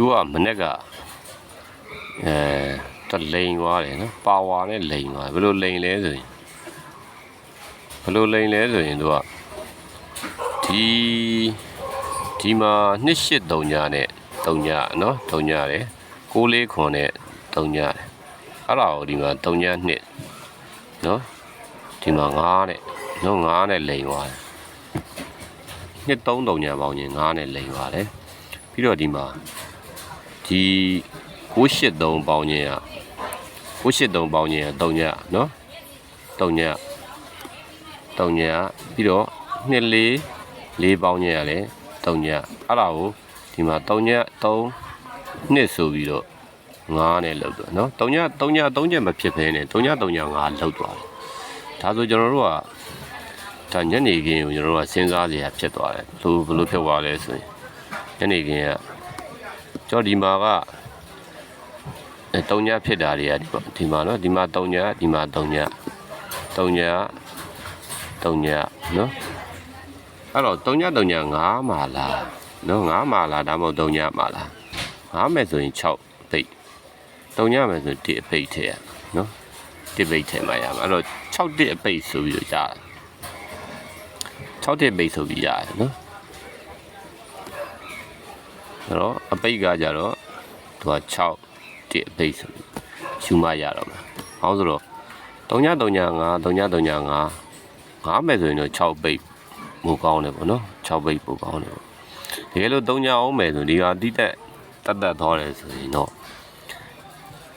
သူကမနေ့ကအဲတလိန်သွားတယ်နော်ပါဝါနဲ့လိန်သွားတယ်ဘယ်လိုလိန်လဲဆိုရင်ဘယ်လိုလိန်လဲဆိုရင်သူကဒီဒီမှာ283ညာနဲ့3ညာနော်3ညာတယ်6လေးခွန်နဲ့3ညာတယ်အဲ့ဒါကိုဒီမှာ3ညာ2နော်ဒီမှာ9နဲ့နော်9နဲ့လိန်သွားတယ်နှစ်3 3ညာပေါင်းရင်9နဲ့လိန်သွားတယ်ပြီးတော့ဒီမှာ ဒီ683ပေါင်းခြင်းอ่ะ683ပေါင်းခြင်းอ่ะ3ညเนาะ3ည3ညပြီးတော့2 4 4ပေါင်းခြင်းอ่ะလည်း3ညအဲ့ဒါကိုဒီမှာ3ည3နှစ်ဆိုပြီးတော့9နဲ့လောက်တော့เนาะ3ည3ည3ချက်မဖြစ်ဘဲနဲ့3ည3ည9လောက်သွားတယ်ဒါဆိုကျွန်တော်တို့ကဒါညနေခင်းကိုကျွန်တော်တို့ကစဉ်းစားစရာဖြစ်သွားတယ်ဘလို့ဘလို့ဖြစ်သွားလဲဆိုရင်ညနေခင်းက ကျော်ဒီမှာကအဲ3ညဖြစ်တာတွေကဒီပေါ့ဒီမှာနော်ဒီမှာ3ညဒီမှာ3ည3ည3ညနော်အဲ့တော့3ည3ည9မှာလားနော်9မှာလားဒါမှမဟုတ်3ညမှာလား9မယ်ဆိုရင်6ပိတ်3ညမယ်ဆိုရင်1အပိတ်ထည့်ရနော်1ပိတ်ထည့်မှရမှာအဲ့တော့6 1အပိတ်ဆိုပြီးတော့ရတယ်6 1ပိတ်ဆိုပြီးရတယ်နော် အဲ့တော့အပိတ်ကကြတော့သူက6တိအပိတ်ဆိုပြီးယူမရတော့မှာ။ဟောဆိုတော့3ည3ည5 3ည3ည5 5မယ်ဆိုရင်တော့6ပိတ်ပိုကောင်းတယ်ပေါ့နော်6ပိတ်ပိုကောင်းတယ်ပေါ့။တကယ်လို့3ညအောင်မယ်ဆိုဒီဟာတိတက်တက်တက်သွားတယ်ဆိုရင်တော့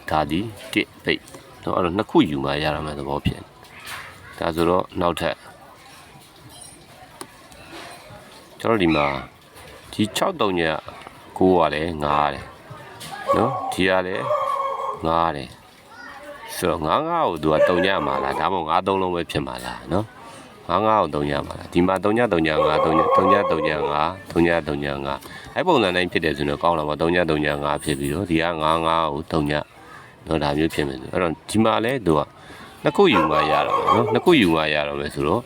ဒါဒီတိပိတ်တော့အဲ့တော့နှစ်ခုယူမရတာမှသဘောဖြစ်။ဒါဆိုတော့နောက်ထပ်ကျွန်တော်ဒီမှာဒီ6 3ည 9ကလည်း9ရတယ်နော်ဒီကလည်း9ရတယ်ဆိုတော့9 9ကိုသူကတုံညမှာလားဒါမှမဟုတ်9 3လုံးပဲဖြစ်မှာလားနော်9 9ကိုတုံညမှာလားဒီမှာတုံညတုံည9တုံညတုံညတုံည9တုံညတုံည9အဲ့ပုံစံတိုင်းဖြစ်တယ်ဆိုတော့ကောင်းလာပါတုံညတုံည9ဖြစ်ပြီးတော့ဒီက9 9ကိုတုံညနော်ဒါမျိုးဖြစ်မယ်ဆိုအဲ့တော့ဒီမှာလဲသူကနှစ်ခုယူမှရတော့မယ်နော်နှစ်ခုယူမှရတော့မယ်ဆိုတော့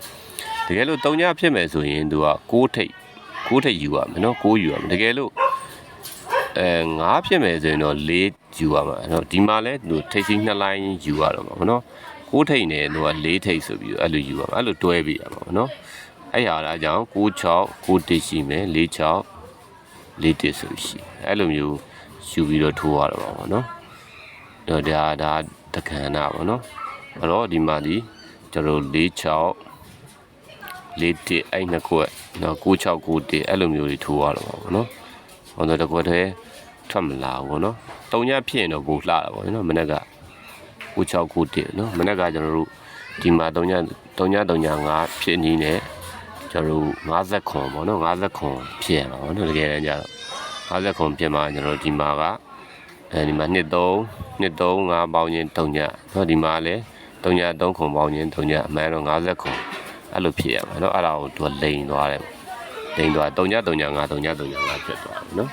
တကယ်လို့တုံညဖြစ်မယ်ဆိုရင်သူက6ထိပ်6ထိပ်ယူရမယ်နော်6ယူရမယ်တကယ်လို့ အဲ9ဖြစ်မယ်ဆိုရင်တော့4ယူရမှာเนาะဒီမှာလဲသူထိတ်စီနှစ်လိုင်းယူရတော့မှာเนาะ6ထိတ်နဲ့သူက4ထိတ်ဆိုပြီးတော့အဲ့လိုယူရမှာအဲ့လိုတွဲပြီးရမှာเนาะအဲ့ဟာလားကြောင့်96 9တိရှိမယ်46 4တိဆိုရှိအဲ့လိုမျိုးယူပြီးတော့ထိုးရတော့မှာပေါ့เนาะတော့ဒါဒါတက္ကနာပေါ့เนาะအဲ့တော့ဒီမှာဒီကျွန်တော်46 4တိအဲ့နှစ်ခွက်เนาะ96 9တိအဲ့လိုမျိုးတွေထိုးရတော့မှာပေါ့เนาะဟောတော့တကွက်တည်း ထွက်မလာဘူးเนาะတုံညဖြစ်ရင်တော့ပိုလှတာပေါ့နော်မနေ့က9691เนาะမနေ့ကကျွန်တော်တို့ဒီမှာတုံညတုံညတုံည5ဖြစ်နေနဲ့ကျွန်တော်တို့50ခွန်ပေါ့နော်50ခွန်ဖြစ်ရမှာပေါ့နော်တကယ်တမ်းကျတော့50ခွန်ဖြစ်မှာကျွန်တော်တို့ဒီမှာကအဲဒီမှာ2 3 2 3 5ပေါင်းချင်းတုံညเนาะဒီမှာလည်းတုံည3ခွန်ပေါင်းချင်းတုံညအမှန်တော့50ခွန်အဲ့လိုဖြစ်ရမှာเนาะအဲ့ဒါကိုသူကလိန်သွားတယ်လိန်သွားတုံညတုံည5တုံညတုံည5ဖြစ်သွားတယ်เนาะ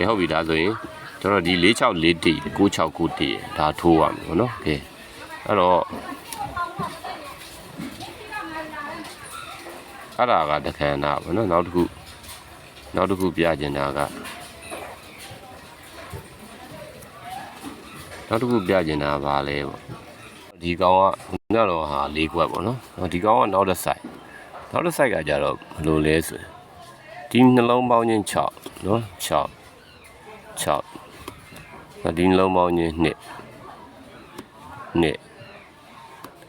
ကဲဟုတ်ပြီဒါဆိုရင်ကျွန်တော်ဒီ46တီ96တီဒါထိုးရမှာပေါ့နော်ကဲအဲ့တော့အဲ့ဒါကတခဏနာပေါ့နော်နောက်တစ်ခုနောက်တစ်ခုပြချင်တာကနောက်တစ်ခုပြချင်တာကဘာလဲပေါ့ဒီကောင်ကညတော့ဟာ၄ခွက်ပေါ့နော်ဒီကောင်ကနောက်တစ်ဆိုင်နောက်တစ်ဆိုင်ကကြတော့ဘယ်လိုလဲဆိုရင်ဒီနှလုံးပေါင်းချင်း6နော်6 6ဒီနှလုံးပေါင်းချင်း2 2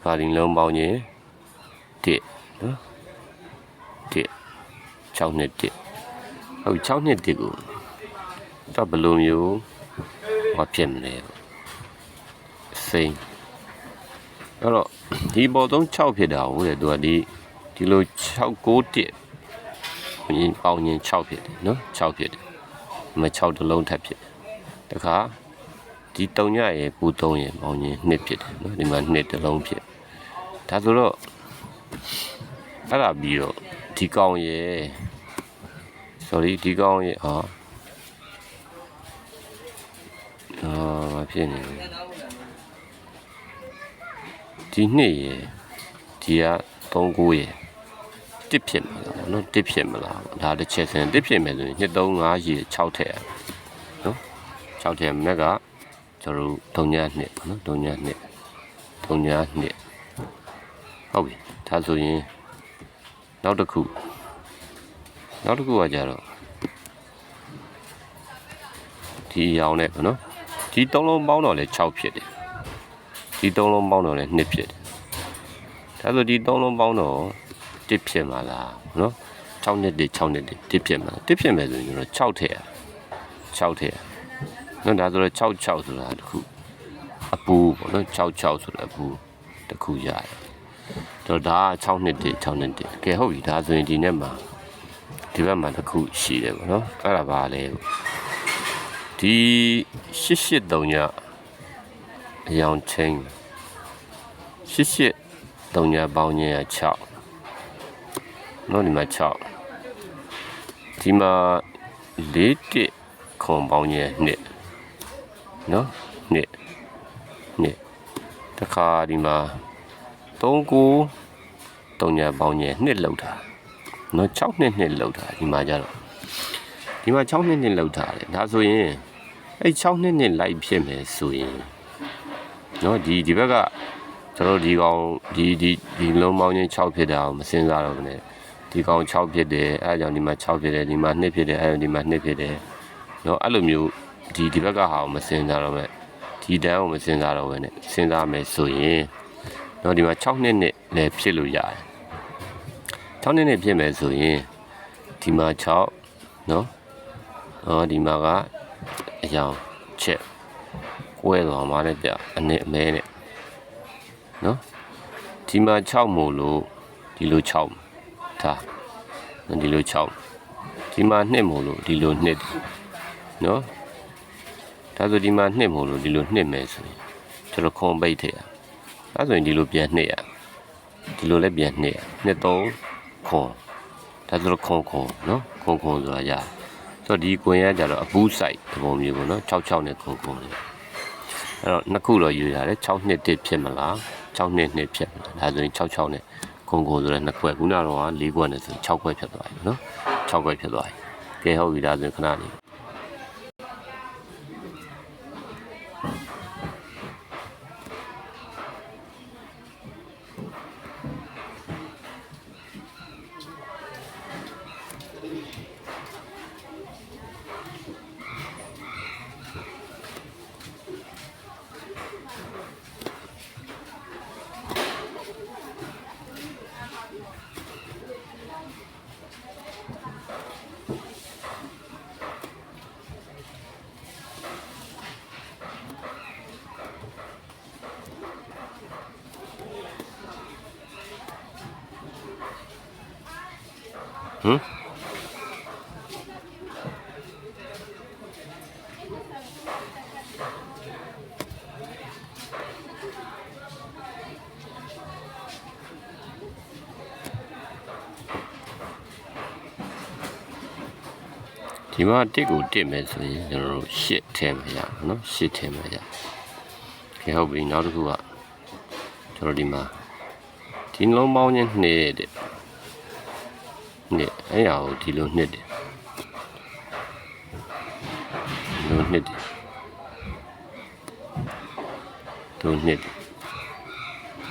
ခါဒီနှလုံးပေါင်းချင်း1နော်1 6နှစ်1ဟုတ်6နှစ်1ကိုတော့ဘယ်လိုမျိုးဟောဖြစ်မလဲစိန်အဲ့တော့ဒီပေါ်သုံး6ဖြစ်တာဟုတ်တယ်သူကဒီဒီလို6 9 1ရင်ပေါင်းရင်6ဖြစ်တယ်နော်6ဖြစ်တယ် မ6တစ်လုံးထပ်ဖြစ်တယ်တခါဒီတုံညရဲ့ပူ3ရဲ့ပေါင်းရင်2ဖြစ်တယ်နော်ဒီမှာ2တစ်လုံးဖြစ်ဒါဆိုတော့အဲ့ဒါပြီးတော့ဒီကောင်ရဲ့ sorry ဒီကောင်ရဲ့ဟာအာမဖြစ်နေဘူးဒီနှစ်ရဲ့ဒီက39ရဲ့တစ်ဖြစ်မလားနော်တစ်ဖြစ်မလားဒါတစ်ချက်စင်တစ်ဖြစ်မယ်ဆိုရင်2 3 5ရေ6ထည့်ရနော်6ထည့်မက်ကကျွန်တော်တို့တုံညာနှစ်ပေါ့နော်တုံညာနှစ်တုံညာနှစ်ဟုတ်ပြီဒါဆိုရင်နောက်တစ်ခုနောက်တစ်ခုကကြတော့ဒီအရောင်နဲ့ပေါ့နော်ဒီသုံးလုံးပေါင်းတော့လဲ6ဖြစ်တယ်ဒီသုံးလုံးပေါင်းတော့လဲ2ဖြစ်တယ်ဒါဆိုဒီသုံးလုံးပေါင်းတော့ 1ဖြစ်မှာလားနော်6နှစ်တည်း6နှစ်တည်း1ဖြစ်မှာ1ဖြစ်မယ်ဆိုရင်ကျွန်တော်6ထည့်ရ6ထည့်ရနော်ဒါဆိုတော့6 6ဆိုတာတစ်ခုအပူပေါ့နော်6 6ဆိုတာအပူတစ်ခုရတယ်တော့ဒါက6နှစ်တည်း6နှစ်တည်းကဲဟုတ်ပြီဒါဆိုရင်ဒီနေ့မှာဒီဘက်မှာတစ်ခုရှိတယ်ပေါ့နော်အဲ့ဒါပါလေဒီ883ညအယောင်ချင်း883ညပေါင်းခြင်းရ6 နော်ဒီမှာ6ဒီမှာ4တစ်ခွန်ပေါင်းခြင်းနှစ်နော်နှစ်နှစ်တခါဒီမှာ3ကို3ညပေါင်းခြင်းနှစ်လောက်တာနော်6နှစ်နှစ်လောက်တာဒီမှာကြတော့ဒီမှာ6နှစ်နှစ်လောက်တာလေဒါဆိုရင်အဲ့6နှစ်နှစ်လိုက်ဖြစ်မယ်ဆိုရင်နော်ဒီဒီဘက်ကကျွန်တော်ဒီကောင်ဒီဒီဒီလုံးပေါင်းချင်း6ဖြစ်တာကိုမစင်စားတော့ဘူးね ဒီကောင်6ဖြစ်တယ်အဲအကြောင်းဒီမှာ6ဖြစ်တယ်ဒီမှာ2ဖြစ်တယ်အဲဒီမှာ2ဖြစ်တယ်နော်အဲ့လိုမျိုးဒီဒီဘက်ကဟာကိုမစင်စားတော့မဲ့ဒီတန်းကိုမစင်စားတော့ဘဲနဲ့စဉ်းစားမယ်ဆိုရင်နော်ဒီမှာ6နှစ်နဲ့လည်းဖြစ်လို့ရတယ်6နှစ်နဲ့ဖြစ်မယ်ဆိုရင်ဒီမှာ6နော်အော်ဒီမှာကအယောင်ချက်ကွဲသွားမှာလည်းပြအနည်းအမဲနဲ့နော်ဒီမှာ6မို့လို့ဒီလို6 ဒါဒီလို6ဒီမှာ2မို့လို့ဒီလို2နော်ဒါဆိုဒီမှာ2မို့လို့ဒီလို2မယ်ဆိုရင်ကျွန်တော်ခွန်ပိတ်ထည့်ရအဲဆိုရင်ဒီလိုပြန်2ရဒီလိုလည်းပြန်2ရ2 3ခွန်ဒါဆိုတော့ခွန်ခွန်နော်ခွန်ခွန်ဆိုတာရတယ်ဆိုတော့ဒီကွင်ရကြတော့အပူးဆိုင်သဘောမျိုးပေါ့နော်66နဲ့ခွန်ခွန်လေးအဲ့တော့နှစ်ခုတော့ယူရတယ်6နှစ်တစ်ဖြစ်မလား6နှစ်နှစ်ဖြစ်မလားဒါဆိုရင်66နဲ့ ခွန်ခွန်ဆိုတဲ့နှစ်ခွက်ခုနကတော့4ခွက်နဲ့ဆို6ခွက်ဖြစ်သွားပြီနော်6ခွက်ဖြစ်သွားပြီကဲဟုတ်ပြီဒါဆိုရင်ခဏလေး ဟမ်ဒီမှာတစ်ကိုတစ်မယ်ဆိုရင်ကျွန်တော်တို့ရှစ်ထဲမှာရအောင်နော်ရှစ်ထဲမှာရကဲဟုတ်ပြီနောက်တစ်ခုကကျွန်တော်ဒီမှာဒီနှလုံးပေါင်းချင်းနှစ်တဲ့ နှစ်အဲ့ဟာကိုဒီလိုနှစ်တယ်ဒီလိုနှစ်တယ်ဒီလိုနှစ်တယ်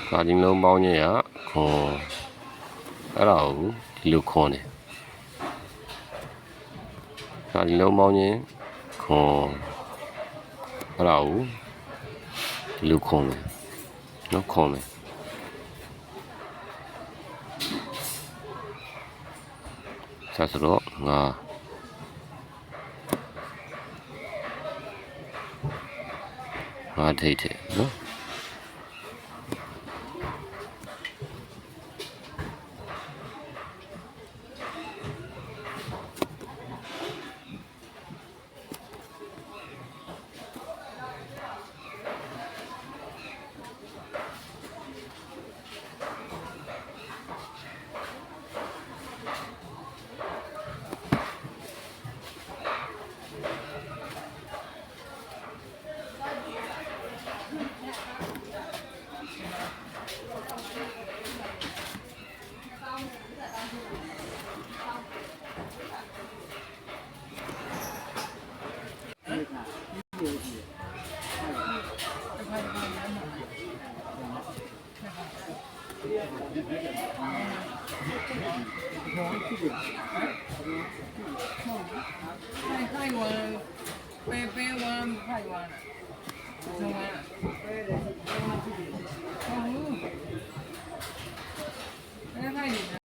ပါဒီလုံးပေါင်းချင်းကခွန်အဲ့ဒါကိုဒီလိုခွန်တယ်ပါဒီလုံးပေါင်းချင်းခွန်အဲ့ဒါကိုဒီလိုခွန်တယ်နော်ခွန်တယ် ဆက်ဆိုတော့ငါငါထိတ်ထိ ไข้ไข้วันเปเปวันไข้วันจังหวะของลูกไม่ได้ไข้ดีน